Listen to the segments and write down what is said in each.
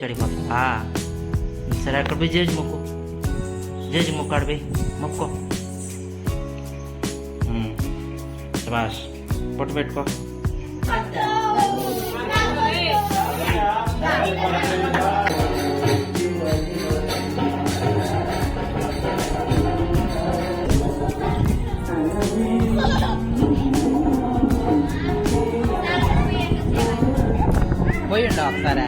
చెడిపోతా సరే అక్కడ పోయి జేజి మొక్కు జేజి మొక్కు ఆడ పోయి మొక్కో ఉమ్. శభాష్ పొట్టు పెట్టుకో పోయిండు ఒకసారి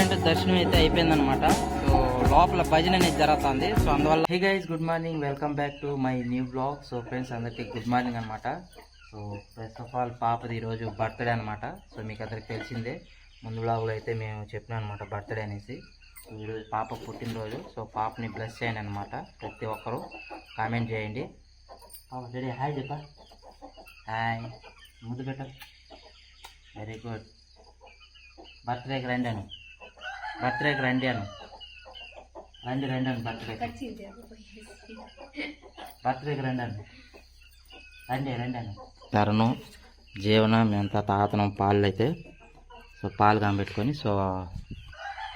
అంటే దర్శనం అయితే అయిపోయిందనమాట సో లోపల భజన అనేది జరుగుతుంది. సో అందువల్ల hi guys good morning welcome back to my new blog so friends అందరికీ గుడ్ మార్నింగ్ అనమాట సో ఫస్ట్ ఆఫ్ ఆల్ పాపది ఈరోజు బర్త్డే అనమాట సో మీకు అందరికి తెలిసిందే. ముందు బ్లాగ్లో అయితే మేము చెప్పినాం అనమాట బర్త్డే అనేసి. సో ఈరోజు పాప పుట్టినరోజు. సో పాపని బ్లెస్ చేయండి అనమాట ప్రతి ఒక్కరు కామెంట్ చేయండి. పాప రెడీ? హాయ్ చెప్పా. హాయ్ ముందు పెట్ట. వెరీ గుడ్ బర్త్డేకి రండి అను. బర్త్డేకి రండి అను. రండి రండి అను బర్త్డేకి. బర్త్డేకి రండి అను. రండి రండి అను. తరుణం జీవన మేమంతా తాతనం పాలు అయితే సో పాలు కాంబెట్టుకొని సో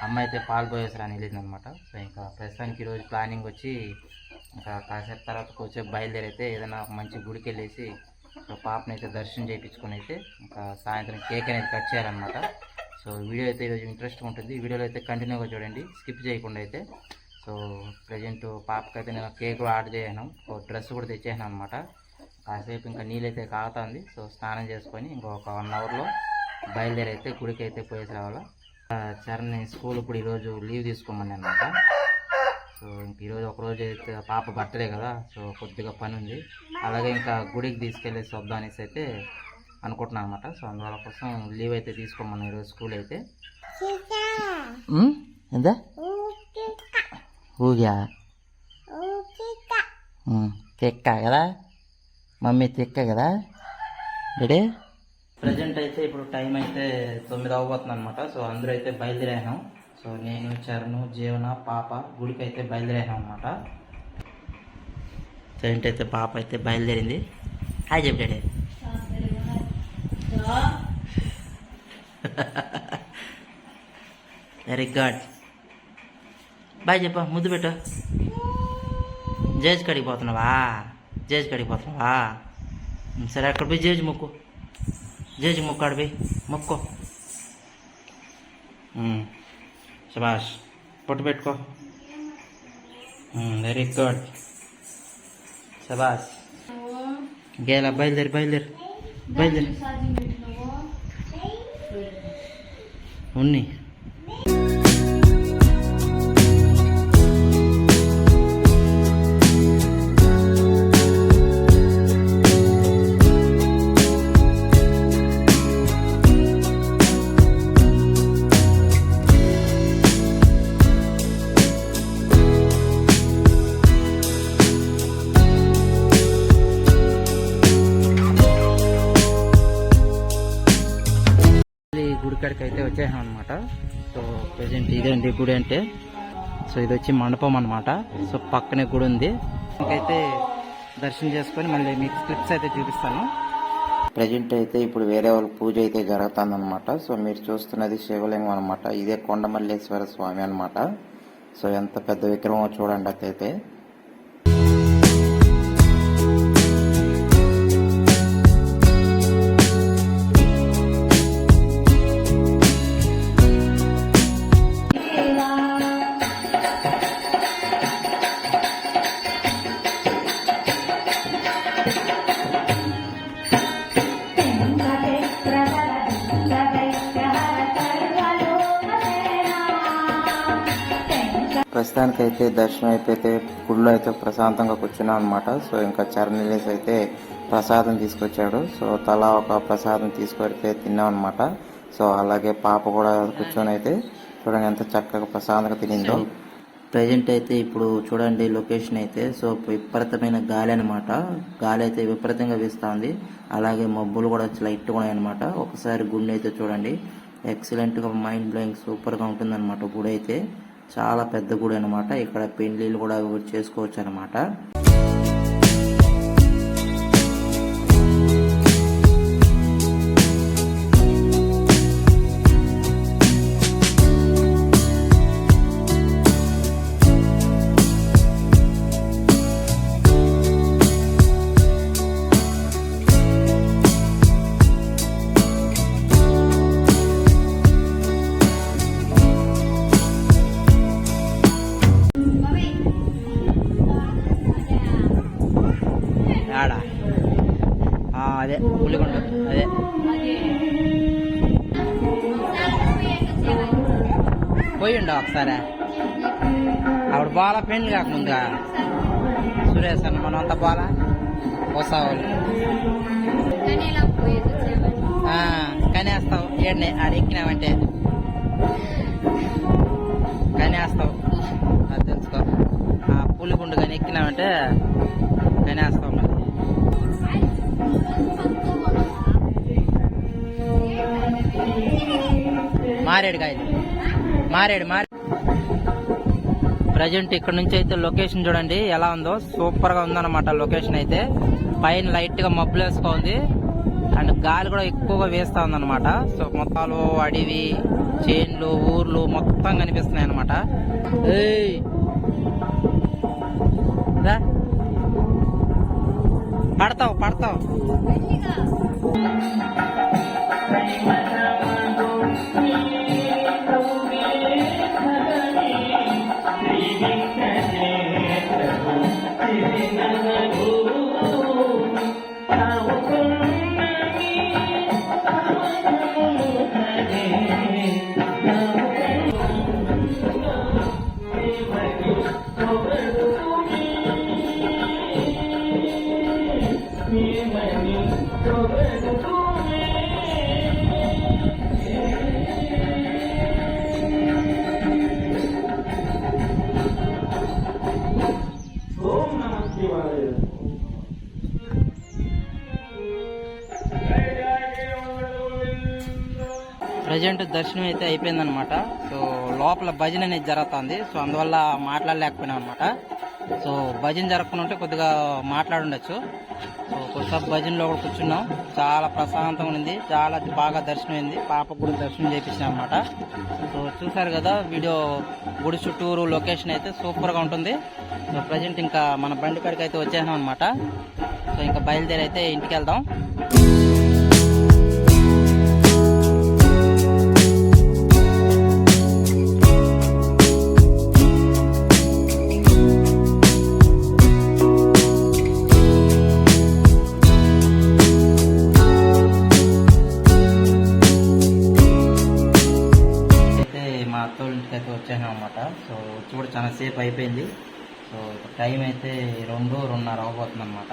అమ్మ అయితే పాలు పోయేసరాని వెళ్ళింది అనమాట సో ఇంకా ప్రస్తుతానికి ఈరోజు ప్లానింగ్ వచ్చి ఇంకా కాసేపు తర్వాత కొంచెం బయలుదేరైతే ఏదైనా మంచి గుడికి వెళ్ళేసి పాపని అయితే దర్శనం చేయించుకొని అయితే ఇంకా సాయంత్రం కేక్ అనేది కట్ చేయాలన్నమాట. సో వీడియో అయితే ఈరోజు ఇంట్రెస్ట్ ఉంటుంది. వీడియోలో అయితే కంటిన్యూగా చూడండి. స్కిప్ చేయకుండా అయితే. సో ప్రజెంట్ పాపకి అయితే నేను కేక్ కూడా ఆర్డర్ చేయను ఒక డ్రెస్ కూడా తెచ్చేసాను అనమాట కాసేపు ఇంకా నీళ్ళైతే కాగుతుంది సో స్నానం చేసుకొని ఇంకొక వన్ అవర్లో బయలుదేరి అయితే గుడికి అయితే పోయేసి రావాలా. ఆ, చరణ్ స్కూల్ ఇప్పుడు ఈరోజు లీవ్ తీసుకోమని అనమాట సో ఇంక ఈరోజు ఒకరోజు అయితే పాప బర్త్డే కదా. సో కొద్దిగా పని ఉంది. అలాగే ఇంకా గుడికి తీసుకెళ్ళేసి వద్దాం అనేసి అయితే అనుకుంటున్నాను అనమాట సో అందువల్ల కోసం లీవ్ అయితే తీసుకోమన్నాను ఈరోజు స్కూల్ అయితే. ఎంత ఊగా తెక్క కదా? మమ్మీ తెక్క కదా? రెడీ? ప్రజెంట్ అయితే ఇప్పుడు టైం అయితే తొమ్మిది అవ్వబోతుంది అనమాట సో అందరూ అయితే బయలుదేరాను. సో నేను చరణు జీవన పాప గుడికి అయితే బయలుదేరాను అనమాట ప్రజెంట్ అయితే పాప అయితే బయలుదేరింది. హాయ్ చెప్పు వెరీ గుడ్ బాయ్ చెప్ప ముద్దు పెట్టు జేజ్ కడిగి పోతున్నావా జేజ్ కడిగి పోతున్నావా సరే అక్కడ పోయి జేజ్ మొక్కు జేజ్ మొక్కు ఆడ పోయి మొక్కో ఉమ్, శబాష్ పొట్టు పెట్టుకో వెరీ గుడ్ శబాష్ గేలా బయలుదేరి బయలుదేరి బయలుదేరి ఉన్ని గుడి కాడికి అయితే వచ్చేసాం అనమాట సో ప్రజెంట్ ఇదేంటి గుడి అంటే. సో ఇది వచ్చి మండపం అనమాట సో పక్కనే గుడి ఉంది. ఇంకైతే దర్శనం చేసుకొని మళ్ళీ మీకు క్లిప్స్ అయితే చూపిస్తాను. ప్రజెంట్ అయితే ఇప్పుడు వేరే వాళ్ళ పూజ అయితే జరుగుతుంది అనమాట సో మీరు చూస్తున్నది శివలింగం అనమాట ఇదే కొండమల్లేశ్వర స్వామి అనమాట సో ఎంత పెద్ద విగ్రహం చూడండి అయితే అయితే దర్శనం అయిపోతే గుడిలో అయితే ప్రశాంతంగా కూర్చున్నాం అనమాట సో ఇంకా చరణిలేస్ అయితే ప్రసాదం తీసుకొచ్చాడు. సో తలా ఒక ప్రసాదం తీసుకొడితే తిన్నాం అనమాట సో అలాగే పాప కూడా కూర్చొని అయితే చూడండి ఎంత చక్కగా ప్రశాంతంగా తినిందో. ప్రజెంట్ అయితే ఇప్పుడు చూడండి లొకేషన్ అయితే. సో విపరీతమైన గాలి అనమాట గాలి అయితే విపరీతంగా వీస్తుంది. అలాగే మబ్బులు కూడా లైట్ ఉన్నాయి అనమాట ఒకసారి గుండె అయితే చూడండి. ఎక్సలెంట్గా మైండ్ బ్లోయింగ్ సూపర్గా ఉంటుందన్నమాట గుడి అయితే చాలా పెద్ద గుడి అనమాట ఇక్కడ పెళ్ళిళ్ళు కూడా చేసుకోవచ్చు అనమాట అదే పులిగొండ అదే. పోయిండు ఒకసారి? ఆవిడ బాల పెళ్ళి కాకముందుగా. సురేష్ అన్న మనం అంత బాల వస్తావు కనేస్తావు. ఏడ్నే ఆడ ఎక్కినావంటే? కనేస్తావు. అది తెలుసుకో. ఆ పులిగుండు కానీ ఎక్కినామంటే కనేస్తావు మరి. మారేడు కాయలు మారేడు మారే ప్రజెంట్ ఇక్కడ నుంచి అయితే లొకేషన్ చూడండి ఎలా ఉందో. సూపర్గా ఉందన్నమాట లొకేషన్ అయితే. పైన లైట్గా మబ్బులు వేసుకోంది. అండ్ గాలి కూడా ఎక్కువగా వేస్తా ఉందన్నమాట. సో మొత్తాలు అడవి చేన్లు ఊర్లు మొత్తం కనిపిస్తున్నాయి అనమాట పడతావు పడతావు. దర్శనం అయితే అయిపోయిందనమాట సో లోపల భజన అనేది జరుగుతుంది. సో అందువల్ల మాట్లాడలేకపోయినా అనమాట సో భజన జరగకుండా ఉంటే కొద్దిగా మాట్లాడుండొచ్చు. సో కొద్దిసేపు భజనలో కూడా కూర్చున్నాం. చాలా ప్రశాంతంగా ఉంది చాలా బాగా దర్శనం అయింది. పాపకు కూడా దర్శనం చేయించాం అనమాట సో చూసారు కదా వీడియో గుడి చుట్టూరు లొకేషన్ అయితే సూపర్గా ఉంటుంది. సో ప్రజెంట్ ఇంకా మన బండి కాడికి అయితే వచ్చేసాం అనమాట సో ఇంకా బయలుదేరి అయితే ఇంటికి వెళ్దాం. టైం అయితే రెండు రెండున్నర అవ్వబోతుంది అనమాట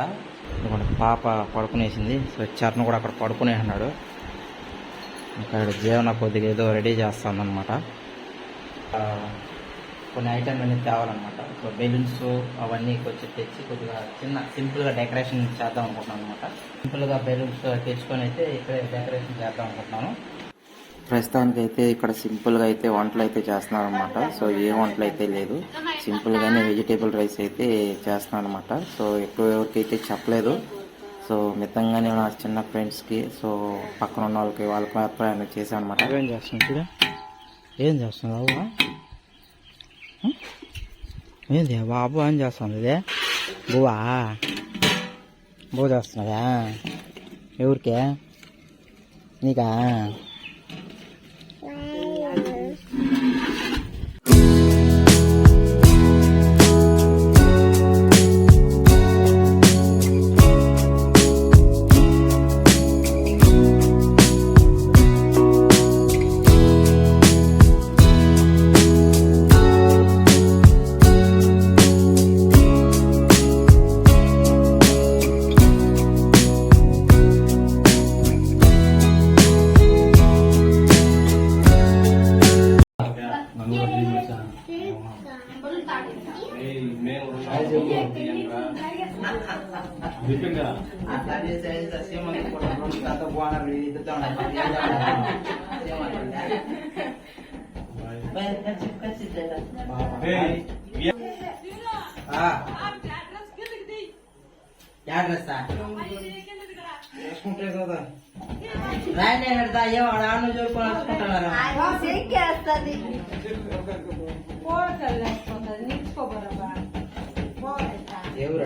పాప పడుకునేసింది. సో చరణ్ కూడా అక్కడ పడుకునే అన్నాడు. ఇక్కడ జీవన కొద్దిగా ఏదో రెడీ చేస్తుంది కొన్ని ఐటమ్ అనేది తేవాలన్నమాట. సో బెలూన్స్ అవన్నీ కొంచెం తెచ్చి కొద్దిగా చిన్న సింపుల్గా డెకరేషన్ చేద్దాం అనుకుంటున్నాను అనమాట సింపుల్గా బెలూన్స్ తెచ్చుకొని అయితే ఇక్కడే డెకరేషన్ చేద్దాం అనుకుంటున్నాను. ప్రస్తుతానికి అయితే ఇక్కడ సింపుల్గా అయితే వంటలు అయితే చేస్తున్నాను అనమాట సో ఏ వంటలు అయితే లేదు. సింపుల్గానే వెజిటేబుల్ రైస్ అయితే చేస్తున్నాను అనమాట సో ఎక్కువ ఎవరికైతే చెప్పలేదు. సో మితంగానే నా చిన్న ఫ్రెండ్స్కి సో పక్కన ఉన్న వాళ్ళకి వాళ్ళకి అభిప్రాయం చేశాను అనమాట ఏం చేస్తున్నావు ఏం చేస్తున్నావు ఏంది బాబు ఏం చేస్తుంది ఇదే? బువా బువ చేస్తున్నావా? ఎవరికే? నీకా? రాండి పెడతా అయ్యో ఆడ చూసుకొని వచ్చుకుంటున్నారు ఎవరు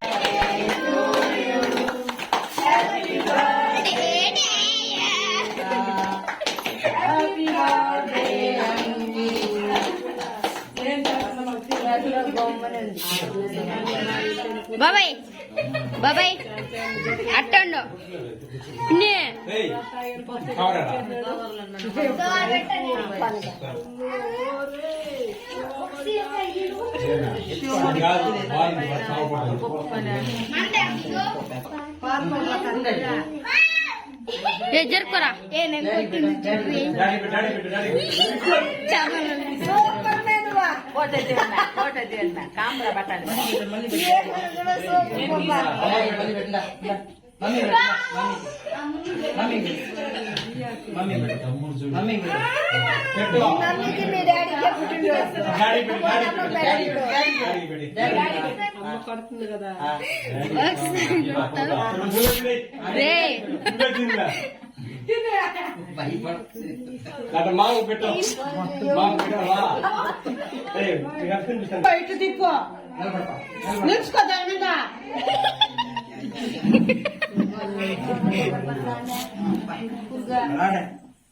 బాబాయ్ బాబాయ్ అట్టండు. ఏ జరుపుకోరా? ఏ నేను రే మామ పెట్టు. మామ పెట్టవా ఇటు తిప్పు నిలుచుకో దాని మీద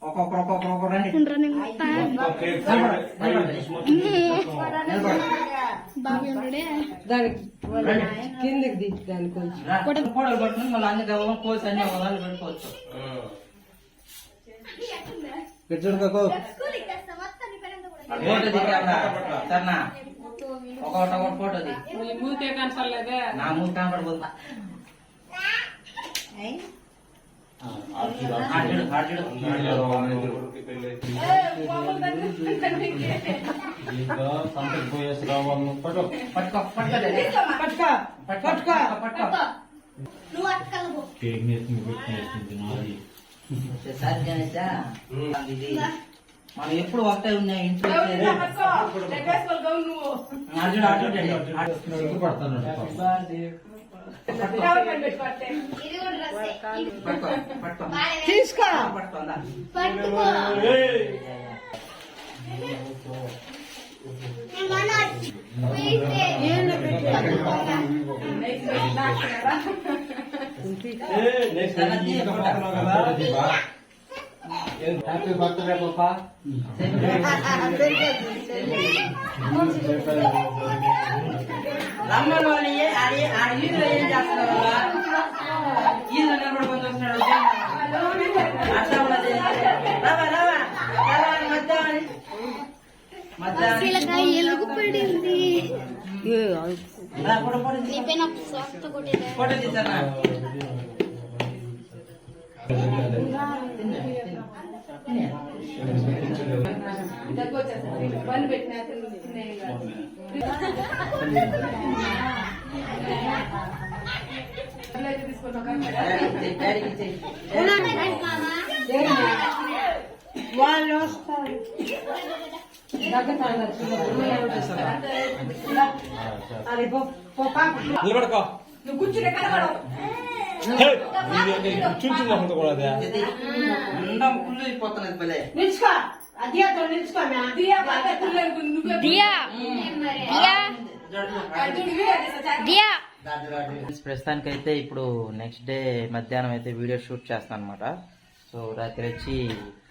ఒక్కొక్కరు ఒక్కొక్కరు రండి బాబాయ్ ఉన్నాడే దానికి కిందకి దిక్కు దాని కొంచెం ఫోటోలు పట్టుకుని మళ్ళీ అన్ని గవ్వం కోసి అన్ని ఒకదాన్ని పెట్టుకోవచ్చు ఫోటో దిగా సరేనా ఒకటి ఒకటి ఫోటో ది మూతే కనసలేదే నా మూడు కనపడిపోతుందా ఆడు ఆడు సంతకు పోయేసి రావాలి పట్టు పట్టుకో పట్టుకో పట్టుకో పట్టుకో పట్టుకో కేక్ నేర్చుకుని పెట్టి నేర్చుకుంది నాది సరే గణేశా ఇది మనం ఎప్పుడు ఒకటే ఉన్నాయి ఇంట్లో అర్జుడు అర్జుడు సిగ్గుపడతాను పట్టుకో పట్టుకో తీసుకో పట్టుకోందా హ్యాపీ బర్త్డే పాపా వాళ్ళు ఏ- ఆడి వీధిలో ఏం చేస్తున్నారు ఈదులో నిలబడుకొని చూస్తున్నాడు అట్లా ఉన్నది రావా రావా రావా మధ్యాహ్నం మధ్యాహ్నం ఎలుగు పడింది ఫోటో ఫోటో వాళ్ళు వస్తారు నిలబడుకో. నువ్వు కూర్చునే కనబడవు. కుళ్ళు అయిపోతున్నది భలే నిలుచుకో. నిలుచుకో దియా. దియా. ప్రస్తుతానికి అయితే ఇప్పుడు నెక్స్ట్ డే మధ్యాహ్నం అయితే వీడియో షూట్ చేస్తాను అనమాట సో రాత్రి వచ్చి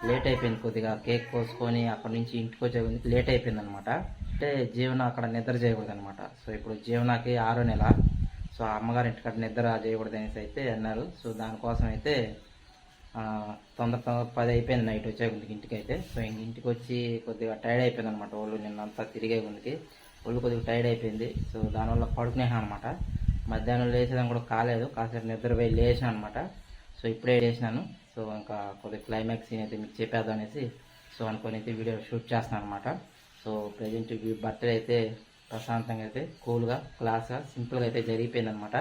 లేట్ అయిపోయింది కొద్దిగా. కేక్ కోసుకొని అక్కడ నుంచి ఇంటికి వచ్చే లేట్ అయిపోయింది అనమాట అంటే జీవన అక్కడ నిద్ర చేయకూడదు అనమాట సో ఇప్పుడు జీవనకి ఆరో నెల. సో అమ్మగారు అమ్మగారి నిద్ర చేయకూడదు అనేసి అయితే అన్నారు. సో దానికోసం అయితే తొందర తొందర పది అయిపోయింది నైట్ వచ్చే గుందికి ఇంటికి అయితే సో ఇంక ఇంటికి వచ్చి కొద్దిగా టైర్డ్ అయిపోయింది అనమాట ఒళ్ళు. నిన్నంతా తిరిగే గుందికి ఒళ్ళు కొద్దిగా టైర్డ్ అయిపోయింది. సో దానివల్ల పడుకునేసాను అనమాట. మధ్యాహ్నం లేచేదాన్ని కూడా కాలేదు. కాసేపు నిద్ర పోయి లేచాను అనమాట. సో ఇప్పుడే లేచినాను. సో ఇంకా కొద్దిగా క్లైమాక్స్ సీన్ అయితే మీకు చెప్పేద్దాం అనేసి సో అనుకొని అయితే వీడియో షూట్ చేస్తాను అనమాట సో ప్రజెంట్ బర్త్డే అయితే ప్రశాంతంగా అయితే కూల్గా క్లాస్గా సింపుల్గా అయితే జరిగిపోయింది అనమాట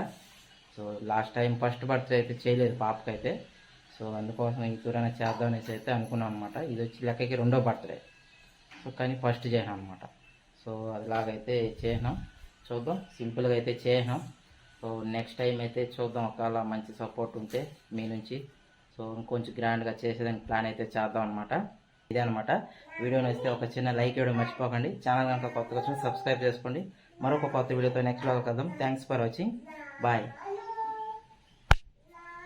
so last time first birthday అయితే చేయలేదు పాపకైతే. సో అందుకోసం ఈ చూడైనా చేద్దాం అనేసి అయితే అనుకున్నాం అనమాట ఇది వచ్చి లెక్కకి రెండో బర్త్డే. సో కానీ ఫస్ట్ చేసాం అనమాట సో అదిలాగైతే చేసినాం. చూద్దాం సింపుల్గా అయితే చేసినాం. సో నెక్స్ట్ టైం అయితే చూద్దాం ఒకవేళ మంచి సపోర్ట్ ఉంటే మీ నుంచి. సో ఇంకొంచెం గ్రాండ్గా చేసేదానికి ప్లాన్ అయితే చేద్దాం అనమాట ఇదే అనమాట వీడియో నచ్చితే ఒక చిన్న లైక్ ఇవ్వడం మర్చిపోకండి. ఛానల్ కనుక కొత్తగా వచ్చిన సబ్స్క్రైబ్ చేసుకోండి. మరొక కొత్త వీడియోతో నెక్స్ట్లో కలుద్దాం. Thanks for watching bye